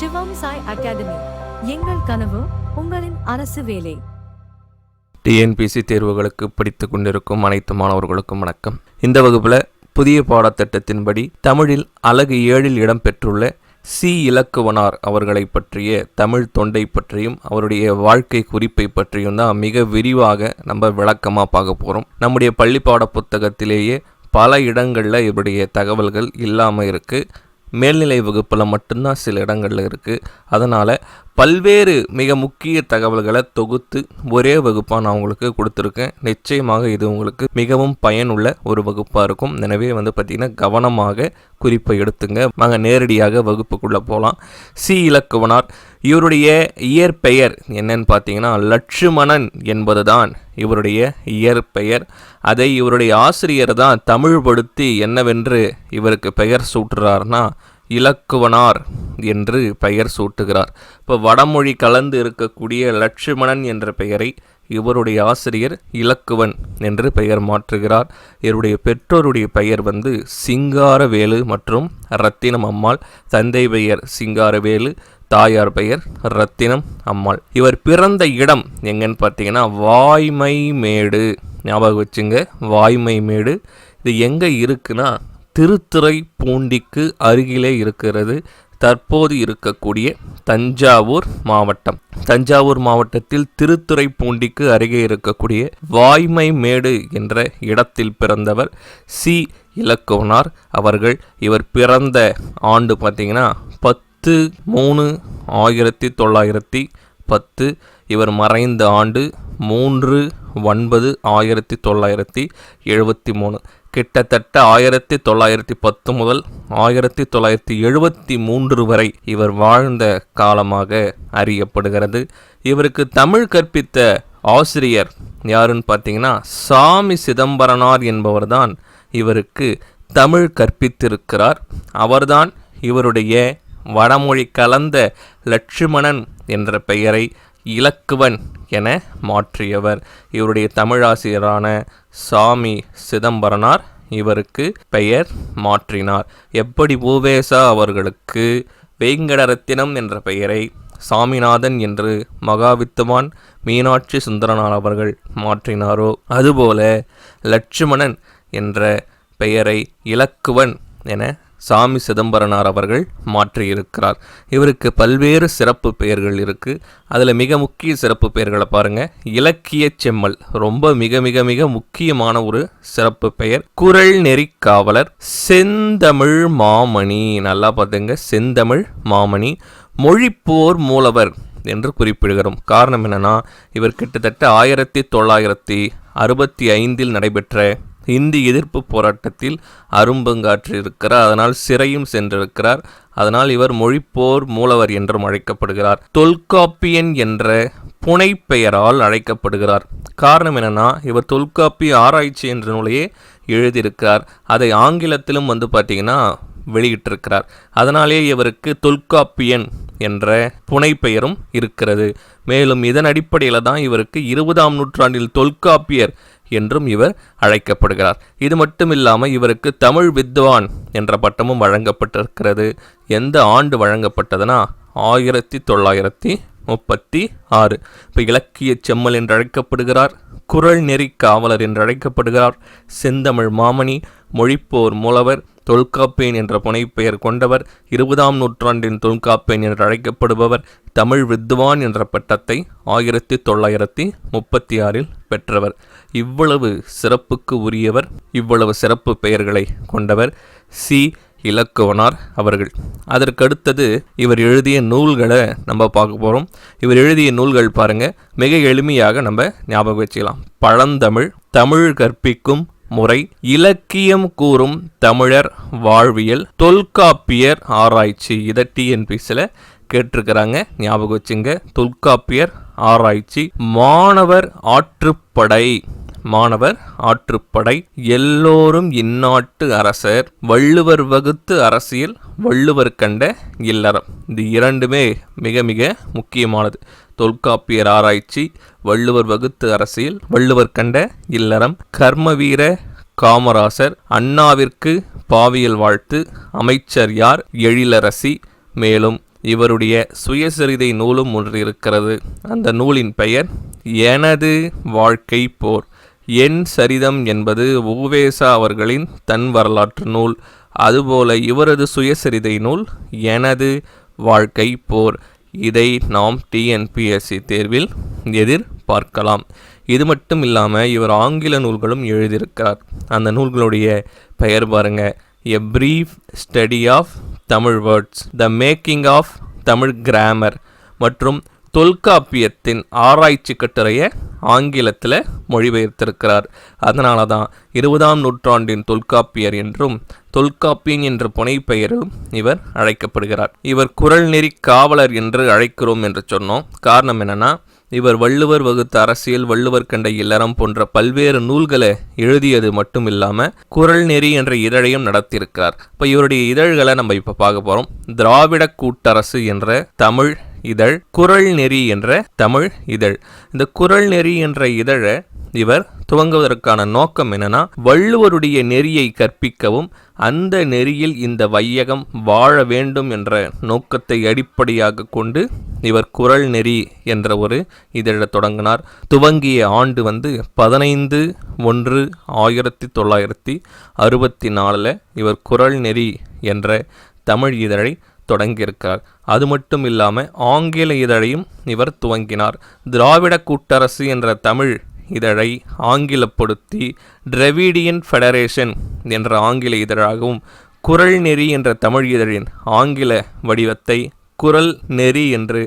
சிவம் Sai academy. எங்கள் கனவு உங்களின் அரசு வேலை. டிஎன்பிசி தேர்வுகளுக்கு படித்து கொண்டிருக்கும் அனைத்து மாணவர்களுக்கும் வணக்கம். இந்த வகுப்பில் புதிய பாடத்திட்டத்தின்படி தமிழில் அலகு ஏழில் இடம்பெற்றுள்ள சி இலக்குவனார் அவர்களை பற்றிய தமிழ் தொண்டை பற்றியும் அவருடைய வாழ்க்கை குறிப்பை பற்றியும் தான் மிக விரிவாக நம்ம விளக்கமாக பார்க்க போகிறோம் நம்முடைய பாட புத்தகத்திலேயே பல இடங்களில் இவருடைய தகவல்கள் இல்லாமல் இருக்குது மேல்நிலை வகுப்பில் மட்டும்தான் சில இடங்களில் இருக்குது அதனால் பல்வேறு மிக முக்கிய தகவல்களை தொகுத்து ஒரே வகுப்பாக நான் உங்களுக்கு கொடுத்துருக்கேன். நிச்சயமாக இது உங்களுக்கு மிகவும் பயனுள்ள ஒரு வகுப்பாக இருக்கும். எனவே வந்து பார்த்திங்கன்னா கவனமாக குறிப்பை எடுத்துங்க. வாங்க நேரடியாக வகுப்புக்குள்ளே போகலாம் சி இலக்குவனார் இவருடைய இயற்பெயர் என்னன்னு பார்த்தீங்கன்னா லட்சுமணன் என்பது தான் இவருடைய இயற்பெயர். அதை இவருடைய ஆசிரியர் தான் தமிழ்படுத்தி என்னவென்று இவருக்கு பெயர் சூட்டுறார்னா இலக்குவனார் என்று பெயர் சூட்டுகிறார். இப்போ வடமொழி கலந்து இருக்கக்கூடிய லட்சுமணன் என்ற பெயரை இவருடைய ஆசிரியர் இலக்குவன் என்று பெயர் மாற்றுகிறார். இவருடைய பெற்றோருடைய பெயர் வந்து சிங்காரவேலு மற்றும் ரத்தினம் அம்மாள். தந்தை பெயர் சிங்காரவேலு தாயார் பெயர் ரத்தினம் அம்மாள். இவர் பிறந்த இடம் எங்கன்னு பார்த்தீங்கன்னா வாய்மை மேடு ஞாபகம் வச்சுங்க வாய்மை மேடு இது எங்கே இருக்குன்னா திருத்துறை பூண்டிக்கு அருகிலே இருக்கிறது. தற்போது இருக்கக்கூடிய தஞ்சாவூர் மாவட்டம். தஞ்சாவூர் மாவட்டத்தில் திருத்துறை பூண்டிக்கு அருகே இருக்கக்கூடிய வாய்மை மேடு என்ற இடத்தில் பிறந்தவர் சி. இலக்குவனார் அவர்கள் இவர் பிறந்த ஆண்டு பார்த்தீங்கன்னா பத்து மூணு ஆயிரத்தி தொள்ளாயிரத்தி பத்து. இவர் மறைந்த ஆண்டு மூன்று ஒன்பது ஆயிரத்தி தொள்ளாயிரத்தி எழுபத்தி மூணு. கிட்டத்தட்ட ஆயிரத்தி தொள்ளாயிரத்தி பத்து முதல் ஆயிரத்தி தொள்ளாயிரத்தி எழுபத்தி மூன்று வரை இவர் வாழ்ந்த காலமாக அறியப்படுகிறது. இவருக்கு தமிழ் கற்பித்த ஆசிரியர் யாருன்னு பார்த்தீங்கன்னா சாமி சிதம்பரனார் என்பவர்தான் இவருக்கு தமிழ் கற்பித்திருக்கிறார். அவர்தான் இவருடைய வடமொழி கலந்த லட்சுமணன் என்ற பெயரை இலக்குவன் என மாற்றியவர். இவருடைய தமிழாசிரியரான சாமி சிதம்பரனார் இவருக்கு பெயர் மாற்றினார். எப்படி பூவேசா அவர்களுக்கு வேங்கடரத்தினம் என்ற பெயரை சாமிநாதன் என்று மகாவித்துவான் மீனாட்சி சுந்தரனார் அவர்கள் மாற்றினாரோ? அதுபோல லட்சுமணன் என்ற பெயரை இலக்குவன் என சாமி சிதம்பரனார் அவர்கள் மாற்றியிருக்கிறார். இவருக்கு பல்வேறு சிறப்பு பெயர்கள் இருக்குது அதில் மிக முக்கிய சிறப்பு பெயர்களை பாருங்கள் இலக்கிய செம்மல். ரொம்ப மிக மிக மிக முக்கியமான ஒரு சிறப்பு பெயர். குரல் நெறி காவலர். செந்தமிழ் மாமணி. நல்லா பார்த்துங்க செந்தமிழ் மாமணி. மொழிப்போர் மூலவர் என்று குறிப்பிடுகிறோம். காரணம் என்னென்னா இவர் கிட்டத்தட்ட ஆயிரத்தி தொள்ளாயிரத்தி அறுபத்தி ஐந்தில் நடைபெற்ற இந்தி எதிர்ப்பு போராட்டத்தில் அரும்பங்காற்றிருக்கிறார். அதனால் சிறையும் சென்றிருக்கிறார். அதனால் இவர் மொழிப்போர் மூலவர் என்றும் அழைக்கப்படுகிறார். தொல்காப்பியன் என்ற புனைப்பெயரால் அழைக்கப்படுகிறார். காரணம் என்னென்னா இவர் தொல்காப்பிய ஆராய்ச்சி என்ற நூலையே எழுதியிருக்கிறார். அதை ஆங்கிலத்திலும் வந்து பார்த்தீங்கன்னா வெளியிட்டிருக்கிறார். அதனாலே இவருக்கு தொல்காப்பியன் என்ற புனைப்பெயரும் இருக்கிறது. மேலும் இதன் அடிப்படையில் தான் இவருக்கு இருபதாம் நூற்றாண்டில் தொல்காப்பியர் என்றும் இவர் அழைக்கப்படுகிறார். இது மட்டும் இல்லாமல் இவருக்கு தமிழ் வித்வான் என்ற பட்டமும் வழங்கப்பட்டிருக்கிறது. எந்த ஆண்டு வழங்கப்பட்டதுன்னா? ஆயிரத்தி தொள்ளாயிரத்தி முப்பத்தி ஆறு. இப்போ இலக்கிய செம்மல் என்று அழைக்கப்படுகிறார் குரல் நெறி காவலர் என்று அழைக்கப்படுகிறார் செந்தமிழ் மாமணி மொழிப்போர் மூலவர் தொல்காப்பேன் என்ற புனைப்பெயர் கொண்டவர் இருபதாம் நூற்றாண்டின் தொல்காப்பேன் என்று அழைக்கப்படுபவர் தமிழ் வித்வான் என்ற பட்டத்தை ஆயிரத்தி தொள்ளாயிரத்தி முப்பத்தி ஆறில் பெற்றவர். இவ்வளவு சிறப்புக்கு உரியவர் இவ்வளவு சிறப்பு பெயர்களை கொண்டவர் சி. இலக்குவனார் அவர்கள். அதற்கடுத்தது இவர் எழுதிய நூல்களை நம்ம பார்க்க போகிறோம் இவர் எழுதிய நூல்கள் பாருங்க. மிக எளிமையாக நம்ம ஞாபகம் வச்சுக்கலாம். பழந்தமிழ் தமிழ் கற்பிக்கும் முறை இலக்கியம் கூறும் தமிழர் வாழ்வியல் தொல்காப்பியர் ஆராய்ச்சி. இதை டிஎன்பிசியில் கேட்டிருக்கிறாங்க. ஞாபகம் வச்சுங்க. தொல்காப்பியர் ஆராய்ச்சி. மாணவர் ஆற்றுப்படை. மாணவர் ஆற்றுப்படை. எல்லோரும் இந்நாட்டு அரசர். வள்ளுவர் வகுத்து அரசியல். வள்ளுவர் கண்ட இல்லறம். இது இரண்டுமே மிக மிக முக்கியமானது. தொல்காப்பியர் ஆராய்ச்சி வள்ளுவர் வகுத்து அரசியல் வள்ளுவர் கண்ட இல்லறம் கர்மவீர காமராசர் அண்ணாவிற்கு பாவியல் வாழ்த்து அமைச்சர் யார்? எழிலரசி. மேலும் இவருடைய சுயசரிதை நூலும் ஒன்று இருக்கிறது அந்த நூலின் பெயர் எனது வாழ்க்கை போர் என் சரிதம் என்பது உவேசா அவர்களின் தன் வரலாற்று நூல். அதுபோல இவரது சுயசரிதை நூல் எனது வாழ்க்கை போர் இதை நாம் டிஎன்பிஎஸ்சி தேர்வில் எதிர்பார்க்கலாம். இது மட்டும் இல்லாமல் இவர் ஆங்கில நூல்களும் எழுதியிருக்கிறார். அந்த நூல்களுடைய பெயர் பாருங்க. A brief study of Tamil words the making of Tamil grammar மற்றும் தொல்காப்பியத்தின் ஆராய்ச்சி கட்டுரையை ஆங்கிலத்தில் மொழிபெயர்த்திருக்கிறார். அதனால தான் இருபதாம் நூற்றாண்டின் தொல்காப்பியர் என்றும் தொல்காப்பியன் என்ற புனைப்பெயரும் இவர் அழைக்கப்படுகிறார். இவர் குரல் நெறி காவலர் என்று அழைக்கிறோம் என்று சொன்னோம். காரணம் என்னன்னா இவர் வள்ளுவர் வகுத்த அரசியல் வள்ளுவர் கண்ட இல்லறம் போன்ற பல்வேறு நூல்களை எழுதியது மட்டும் இல்லாமல் குரல் நெறி என்ற இதழையும் நடத்தியிருக்கிறார். இப்போ இவருடைய இதழ்களை நம்ம இப்போ பார்க்க போகிறோம் திராவிட கூட்டரசு என்ற தமிழ் இதழ் குரல் நெறி என்ற தமிழ் இதழ். இந்த குரல் நெறி என்ற இதழை இவர் துவங்குவதற்கான நோக்கம் என்னன்னா வள்ளுவருடைய நெறியை கற்பிக்கவும் அந்த நெறியில் இந்த வையகம் வாழ வேண்டும் என்ற நோக்கத்தை அடிப்படையாக கொண்டு இவர் குரல் நெறி என்ற ஒரு இதழை தொடங்கினார். துவங்கிய ஆண்டு வந்து பதினைந்து ஒன்று ஆயிரத்தி தொள்ளாயிரத்தி அறுபத்தி நாலில் இவர் குரல் நெறி என்ற தமிழ் இதழை தொடங்கியிருக்கார் அது மட்டும் இல்லாமல் ஆங்கில இதழையும் இவர் துவங்கினார். திராவிட கூட்டரசு என்ற தமிழ் இதழை ஆங்கிலப்படுத்தி டிரெவிடியன் ஃபெடரேஷன் என்ற ஆங்கில இதழாகவும் குரல் நெறி என்ற தமிழ் இதழின் ஆங்கில வடிவத்தை குரல் நெறி என்று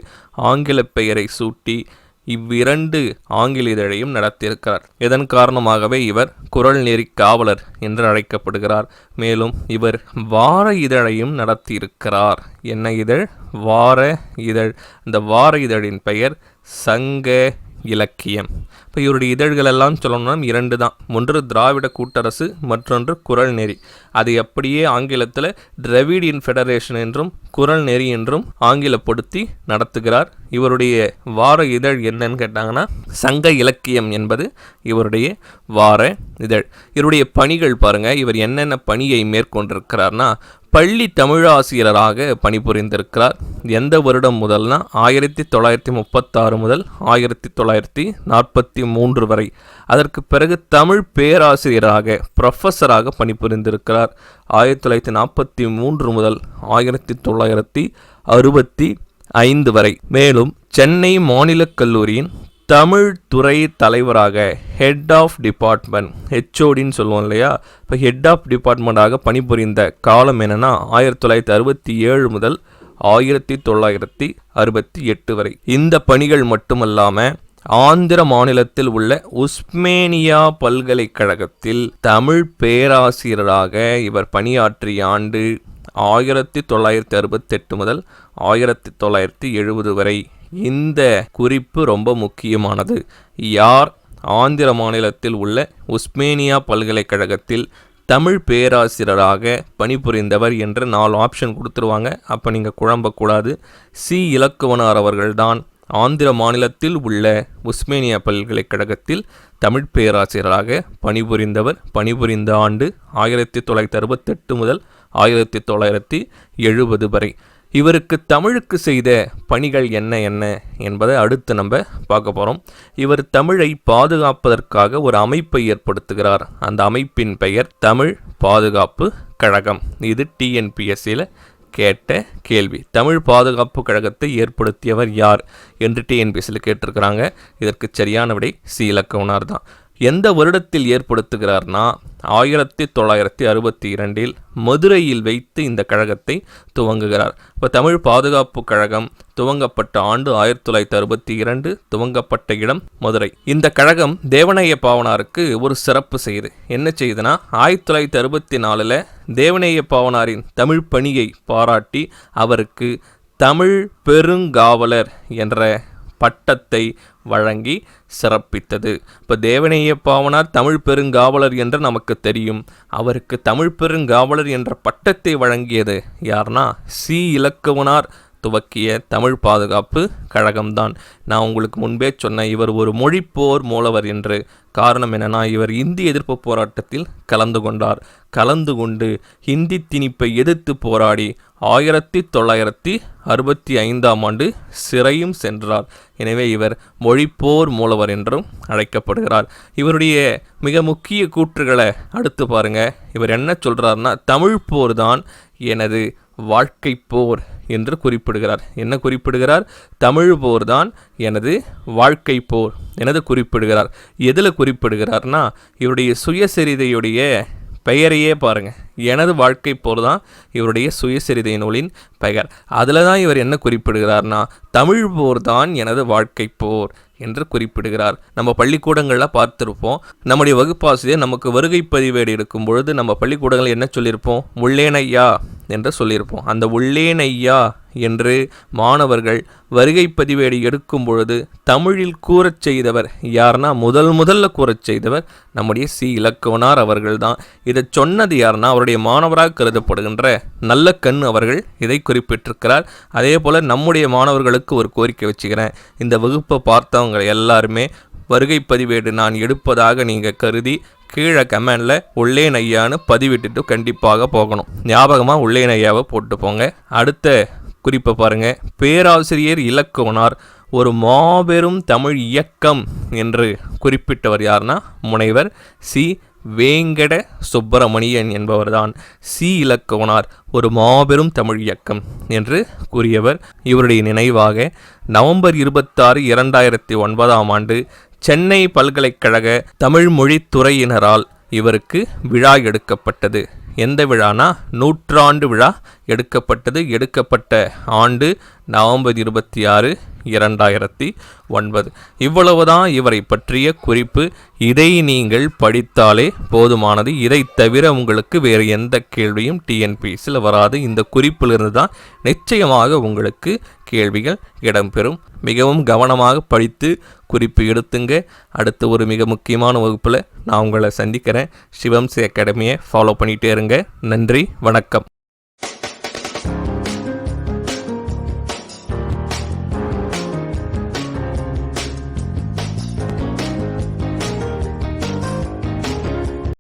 ஆங்கில பெயரை சூட்டி இவ்விரண்டு ஆங்கில இதழையும் நடத்தியிருக்கிறார். இதன் காரணமாகவே இவர் குரல் நெறி காவலர் என்று அழைக்கப்படுகிறார். மேலும் இவர் வார இதழையும் நடத்தியிருக்கிறார். என்ன இதழ்? வார இதழ். அந்த வார இதழின் பெயர் சங்க இலக்கியம். இப்போ இவருடைய இதழ்கள் எல்லாம் சொல்லணும்னா இரண்டு தான். ஒன்று திராவிட கூட்டரசு மற்றொன்று குரல் நெறி. அது அப்படியே ஆங்கிலத்தில் டிரவிடியன் ஃபெடரேஷன் என்றும் குரல் நெறி என்றும் ஆங்கிலப்படுத்தி நடத்துகிறார். இவருடைய வார இதழ் என்னன்னு கேட்டாங்கன்னா சங்க இலக்கியம் என்பது இவருடைய வார இதழ். இவருடைய பணிகள் பாருங்க இவர் என்னென்ன பணியை மேற்கொண்டிருக்கிறார்னா பள்ளி தமிழாசிரியராக பணிபுரிந்திருக்கிறார். எந்த வருடம் முதல்னா? ஆயிரத்தி தொள்ளாயிரத்தி முப்பத்தாறு முதல் ஆயிரத்தி தொள்ளாயிரத்தி நாற்பத்தி மூன்று வரை. அதற்கு பிறகு தமிழ் பேராசிரியராக ப்ரொஃபஸராக பணிபுரிந்திருக்கிறார். ஆயிரத்தி தொள்ளாயிரத்தி நாற்பத்தி மூன்று முதல் ஆயிரத்தி தொள்ளாயிரத்தி அறுபத்தி ஐந்து வரை. மேலும் சென்னை மாநிலக் கல்லூரியின் தமிழ் துறை தலைவராக ஹெட் ஆஃப் டிபார்ட்மெண்ட் ஹெச்ஓடின்னு சொல்லுவோம் இல்லையா? இப்போ ஹெட் ஆஃப் டிபார்ட்மெண்ட்டாக பணிபுரிந்த காலம் என்னென்னா ஆயிரத்தி தொள்ளாயிரத்தி அறுபத்தி ஏழு முதல் ஆயிரத்தி தொள்ளாயிரத்தி அறுபத்தி எட்டு வரை. இந்த பணிகள் மட்டுமல்லாமல் ஆந்திர மாநிலத்தில் உள்ள உஸ்மேனியா பல்கலைக்கழகத்தில் தமிழ் பேராசிரியராக இவர் பணியாற்றிய ஆண்டு ஆயிரத்தி தொள்ளாயிரத்தி அறுபத்தெட்டு முதல் ஆயிரத்தி தொள்ளாயிரத்தி எழுபது வரை. இந்த குறிப்பு ரொம்ப முக்கியமானது. யார்? ஆந்திர மாநிலத்தில் உள்ள உஸ்மேனியா பல்கலைக்கழகத்தில் தமிழ் பேராசிரியராக பணிபுரிந்தவர் என்று நாலு ஆப்ஷன் கொடுத்துருவாங்க. அப்போ நீங்கள் குழம்பக்கூடாது. சி. இலக்குவனார் அவர்கள்தான் ஆந்திர மாநிலத்தில் உள்ள உஸ்மேனியா பல்கலைக்கழகத்தில் தமிழ் பேராசிரியராக பணிபுரிந்தவர். பணிபுரிந்த ஆண்டு ஆயிரத்தி தொள்ளாயிரத்தி அறுபத்தெட்டு முதல் ஆயிரத்தி தொள்ளாயிரத்தி எழுபது வரை. இவருக்கு தமிழுக்கு செய்த பணிகள் என்ன என்ன என்பதை அடுத்து நம்ம பார்க்க போகிறோம் இவர் தமிழை பாதுகாப்பதற்காக ஒரு அமைப்பை ஏற்படுத்துகிறார். அந்த அமைப்பின் பெயர் தமிழ் பாதுகாப்பு கழகம். இது டிஎன்பிஎஸ்சியில் கேட்ட கேள்வி. தமிழ் பாதுகாப்பு கழகத்தை ஏற்படுத்தியவர் யார்? என்று டிஎன்பிஎஸ்சியில் கேட்டிருக்கிறாங்க. இதற்கு சரியான விடை சீலக்கவுனார் தான். எந்த வருடத்தில் ஏற்படுத்துகிறார்னா ஆயிரத்தி தொள்ளாயிரத்தி அறுபத்தி இரண்டில் மதுரையில் வைத்து இந்த கழகத்தை துவங்குகிறார். இப்போ தமிழ் பாதுகாப்பு கழகம் துவங்கப்பட்ட ஆண்டு ஆயிரத்தி தொள்ளாயிரத்தி அறுபத்தி இரண்டு துவங்கப்பட்ட இடம் மதுரை. இந்த கழகம் தேவனைய பாவனாருக்கு ஒரு சிறப்பு செய்யுது என்ன செய்யுதுன்னா ஆயிரத்தி தொள்ளாயிரத்தி அறுபத்தி நாலில் தேவநேய பாவனாரின் தமிழ் பணியை பாராட்டி அவருக்கு தமிழ் பெருங்காவலர் என்ற பட்டத்தை வழங்கி சிறப்பித்தது. இப்போ தேவனைய பாவனார் தமிழ் பெருங்காவலர் என்று நமக்கு தெரியும். அவருக்கு தமிழ் பெருங்காவலர் என்ற பட்டத்தை வழங்கியது யார்னா சி. இலக்குவனார் துவக்கிய தமிழ் பாதுகாப்பு கழகம்தான். நான் உங்களுக்கு முன்பே சொன்ன இவர் ஒரு மொழிப்போர் மூலவர் என்று. காரணம் என்னன்னா இவர் இந்தி எதிர்ப்பு போராட்டத்தில் கலந்து கொண்டார். கலந்து கொண்டு ஹிந்தி திணிப்பை எதிர்த்து போராடி ஆயிரத்தி தொள்ளாயிரத்தி அறுபத்தி ஐந்தாம் ஆண்டு சிறையும் சென்றார். எனவே இவர் மொழிப்போர் மூலவர் என்றும் அழைக்கப்படுகிறார். இவருடைய மிக முக்கிய கூற்றுகளை அடுத்து பாருங்க. இவர் என்ன சொல்கிறாருன்னா தமிழ் போர் தான் எனது வாழ்க்கை போர் என்று குறிப்பிடுகிறார். என்ன குறிப்பிடுகிறார்? தமிழ் போர் தான் எனது வாழ்க்கை போர் எனது குறிப்பிடுகிறார். எதில் குறிப்பிடுகிறார்னா இவருடைய சுயசரிதையுடைய பெயரையே பாருங்கள் எனது வாழ்க்கை போர் தான் இவருடைய சுயசரிதை நூலின் பெயர். அதில் தான் இவர் என்ன குறிப்பிடுகிறார்னா தமிழ் போர் தான் எனது வாழ்க்கை போர் என்று குறிப்பிடுகிறார். நம்ம பள்ளிக்கூடங்களில் பார்த்துருப்போம். நம்முடைய வகுப்பாசிரியர் நமக்கு வருகை பதிவேடு எடுக்கும் பொழுது நம்ம பள்ளிக்கூடங்களில் என்ன சொல்லியிருப்போம்? உள்ளேனையா என்று சொல்லியிருப்போம். அந்த உள்ளேனையா என்று மாணவர்கள் வருகை பதிவேடு எடுக்கும் பொழுது தமிழில் கூறச் செய்தவர் யார்னா முதல் முதல்ல கூறச் செய்தவர் நம்முடைய சி. இலக்குவனார் அவர்கள்தான். இதை சொன்னது யார்னா அவருடைய மாணவராக கருதப்படுகின்ற நல்ல கண் அவர்கள் இதை குறிப்பிட்டிருக்கிறார். அதே போல் நம்முடைய மாணவர்களுக்கு ஒரு கோரிக்கை வச்சுக்கிறேன். இந்த வகுப்பை பார்த்தவங்க எல்லாருமே வருகை பதிவேடு நான் எடுப்பதாக நீங்கள் கருதி கீழே கமெண்டில் உள்ளேன் ஐயான்னு பதிவிட்டுட்டு கண்டிப்பாக போகணும். ஞாபகமாக உள்ளேன் ஐயாவை போட்டு போங்க அடுத்த குறிப்பை பாருங்க. பேராசிரியர் இலக்குவனார் ஒரு மாபெரும் தமிழ் இயக்கம் என்று குறிப்பிட்டவர் யார்னா முனைவர் சி. வேங்கட சுப்பிரமணியன் என்பவர்தான். சி. இலக்குவனார் ஒரு மாபெரும் தமிழ் இயக்கம் என்று கூறியவர். இவருடைய நினைவாக நவம்பர் இருபத்தாறு இரண்டாயிரத்தி ஒன்பதாம் ஆண்டு சென்னை பல்கலைக்கழக தமிழ் இவருக்கு விழா எடுக்கப்பட்டது. எந்த விழானா? நூற்றாண்டு விழா எடுக்கப்பட்டது. எடுக்கப்பட்ட ஆண்டு நவம்பர் இருபத்தி ஆறு இரண்டாயிரத்தி ஒன்பது. இவ்வளவுதான் இவரை பற்றிய குறிப்பு. இதை நீங்கள் படித்தாலே போதுமானது. இதை தவிர உங்களுக்கு வேறு எந்த கேள்வியும் டிஎன்பிஎஸ்சியில் வராது. இந்த குறிப்பிலிருந்து தான் நிச்சயமாக உங்களுக்கு கேள்விகள் இடம்பெறும். மிகவும் கவனமாக படித்து குறிப்பு எடுத்துங்க. அடுத்து ஒரு மிக முக்கியமான வகுப்பில் நான் உங்களை சந்திக்கிறேன். சிவம்சி அகாடமியை ஃபாலோ பண்ணிகிட்டே இருங்க. நன்றி வணக்கம்.